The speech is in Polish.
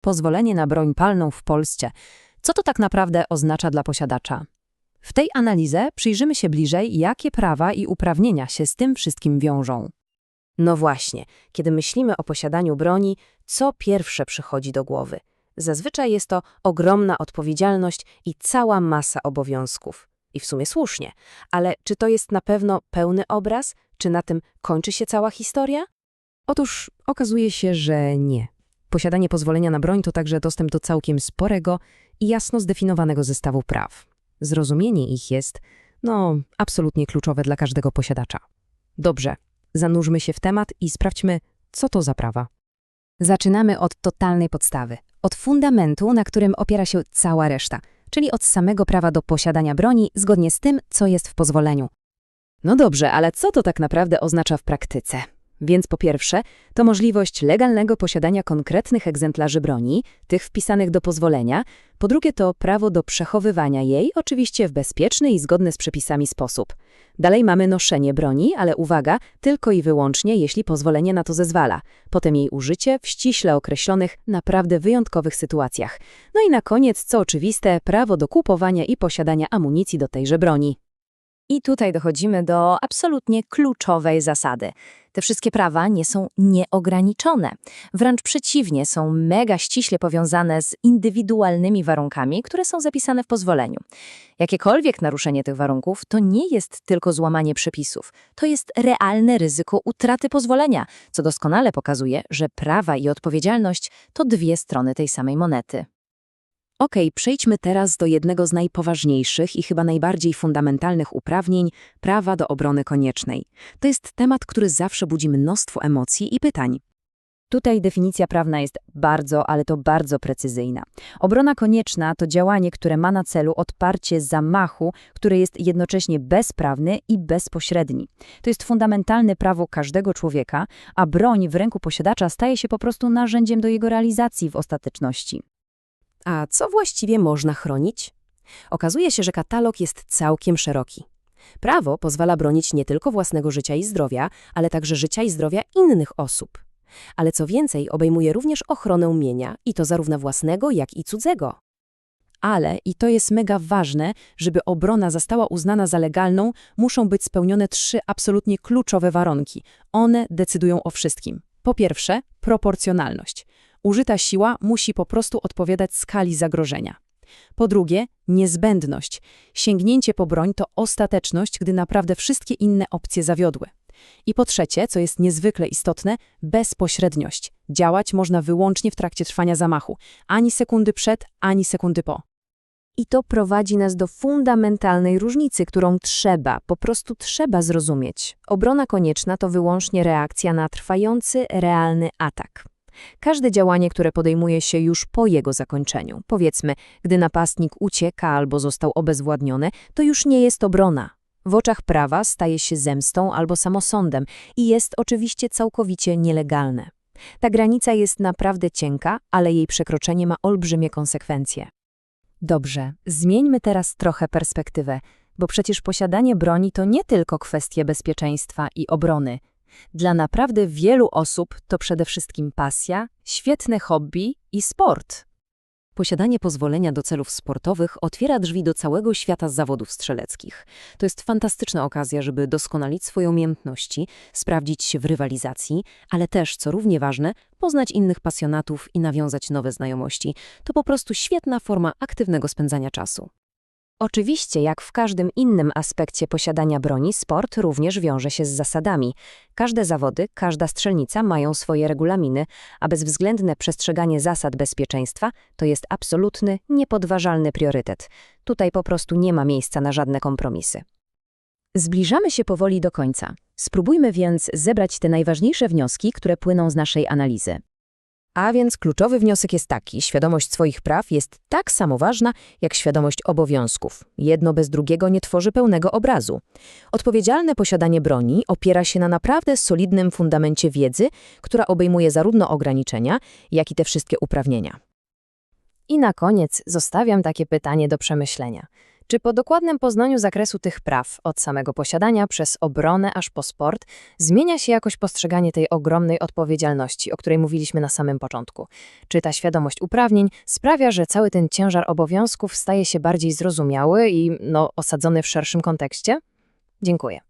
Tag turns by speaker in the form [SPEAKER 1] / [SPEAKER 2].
[SPEAKER 1] Pozwolenie na broń palną w Polsce. Co to tak naprawdę oznacza dla posiadacza? W tej analizie przyjrzymy się bliżej, jakie prawa i uprawnienia się z tym wszystkim wiążą.
[SPEAKER 2] No właśnie, kiedy myślimy o posiadaniu broni, co pierwsze przychodzi do głowy? Zazwyczaj jest to ogromna odpowiedzialność i cała masa obowiązków. I w sumie słusznie, ale czy to jest na pewno pełny obraz? Czy na tym kończy się cała historia?
[SPEAKER 1] Otóż okazuje się, że nie. Posiadanie pozwolenia na broń to także dostęp do całkiem sporego i jasno zdefiniowanego zestawu praw. Zrozumienie ich jest, no, absolutnie kluczowe dla każdego posiadacza. Dobrze, zanurzmy się w temat i sprawdźmy, co to za prawa. Zaczynamy od totalnej podstawy, od fundamentu, na którym opiera się cała reszta, czyli od samego prawa do posiadania broni zgodnie z tym, co jest w pozwoleniu. No dobrze, ale co to tak naprawdę oznacza w praktyce? Więc po pierwsze, to możliwość legalnego posiadania konkretnych egzemplarzy broni, tych wpisanych do pozwolenia. Po drugie, to prawo do przechowywania jej, oczywiście w bezpieczny i zgodny z przepisami sposób. Dalej mamy noszenie broni, ale uwaga, tylko i wyłącznie, jeśli pozwolenie na to zezwala. Potem jej użycie w ściśle określonych, naprawdę wyjątkowych sytuacjach. No i na koniec, co oczywiste, prawo do kupowania i posiadania amunicji do tejże broni.
[SPEAKER 2] I tutaj dochodzimy do absolutnie kluczowej zasady. Te wszystkie prawa nie są nieograniczone. Wręcz przeciwnie, są mega ściśle powiązane z indywidualnymi warunkami, które są zapisane w pozwoleniu. Jakiekolwiek naruszenie tych warunków to nie jest tylko złamanie przepisów, to jest realne ryzyko utraty pozwolenia, co doskonale pokazuje, że prawa i odpowiedzialność to dwie strony tej samej monety.
[SPEAKER 1] Okej, okay, przejdźmy teraz do jednego z najpoważniejszych i chyba najbardziej fundamentalnych uprawnień prawa do obrony koniecznej. To jest temat, który zawsze budzi mnóstwo emocji i pytań. Tutaj definicja prawna jest bardzo, ale to bardzo precyzyjna. Obrona konieczna to działanie, które ma na celu odparcie zamachu, który jest jednocześnie bezprawny i bezpośredni. To jest fundamentalne prawo każdego człowieka, a broń w ręku posiadacza staje się po prostu narzędziem do jego realizacji w ostateczności.
[SPEAKER 2] A co właściwie można chronić? Okazuje się, że katalog jest całkiem szeroki. Prawo pozwala bronić nie tylko własnego życia i zdrowia, ale także życia i zdrowia innych osób. Ale co więcej, obejmuje również ochronę mienia, i to zarówno własnego, jak i cudzego.
[SPEAKER 1] Ale, i to jest mega ważne, żeby obrona została uznana za legalną, muszą być spełnione trzy absolutnie kluczowe warunki. One decydują o wszystkim. Po pierwsze, proporcjonalność. Użyta siła musi po prostu odpowiadać skali zagrożenia. Po drugie, niezbędność. Sięgnięcie po broń to ostateczność, gdy naprawdę wszystkie inne opcje zawiodły. I po trzecie, co jest niezwykle istotne, bezpośredniość. Działać można wyłącznie w trakcie trwania zamachu, ani sekundy przed, ani sekundy po.
[SPEAKER 2] I to prowadzi nas do fundamentalnej różnicy, którą trzeba, po prostu trzeba zrozumieć. Obrona konieczna to wyłącznie reakcja na trwający, realny atak. Każde działanie, które podejmuje się już po jego zakończeniu, powiedzmy, gdy napastnik ucieka albo został obezwładniony, to już nie jest obrona. W oczach prawa staje się zemstą albo samosądem i jest oczywiście całkowicie nielegalne. Ta granica jest naprawdę cienka, ale jej przekroczenie ma olbrzymie konsekwencje.
[SPEAKER 1] Dobrze, zmieńmy teraz trochę perspektywę, bo przecież posiadanie broni to nie tylko kwestie bezpieczeństwa i obrony. Dla naprawdę wielu osób to przede wszystkim pasja, świetne hobby i sport. Posiadanie pozwolenia do celów sportowych otwiera drzwi do całego świata zawodów strzeleckich. To jest fantastyczna okazja, żeby doskonalić swoje umiejętności, sprawdzić się w rywalizacji, ale też, co równie ważne, poznać innych pasjonatów i nawiązać nowe znajomości. To po prostu świetna forma aktywnego spędzania czasu.
[SPEAKER 2] Oczywiście, jak w każdym innym aspekcie posiadania broni, sport również wiąże się z zasadami. Każde zawody, każda strzelnica mają swoje regulaminy, a bezwzględne przestrzeganie zasad bezpieczeństwa to jest absolutny, niepodważalny priorytet. Tutaj po prostu nie ma miejsca na żadne kompromisy.
[SPEAKER 1] Zbliżamy się powoli do końca. Spróbujmy więc zebrać te najważniejsze wnioski, które płyną z naszej analizy. A więc kluczowy wniosek jest taki: świadomość swoich praw jest tak samo ważna jak świadomość obowiązków. Jedno bez drugiego nie tworzy pełnego obrazu. Odpowiedzialne posiadanie broni opiera się na naprawdę solidnym fundamencie wiedzy, która obejmuje zarówno ograniczenia, jak i te wszystkie uprawnienia.
[SPEAKER 2] I na koniec zostawiam takie pytanie do przemyślenia.
[SPEAKER 1] Czy po dokładnym poznaniu zakresu tych praw, od samego posiadania przez obronę aż po sport, zmienia się jakoś postrzeganie tej ogromnej odpowiedzialności, o której mówiliśmy na samym początku? Czy ta świadomość uprawnień sprawia, że cały ten ciężar obowiązków staje się bardziej zrozumiały i no, osadzony w szerszym kontekście? Dziękuję.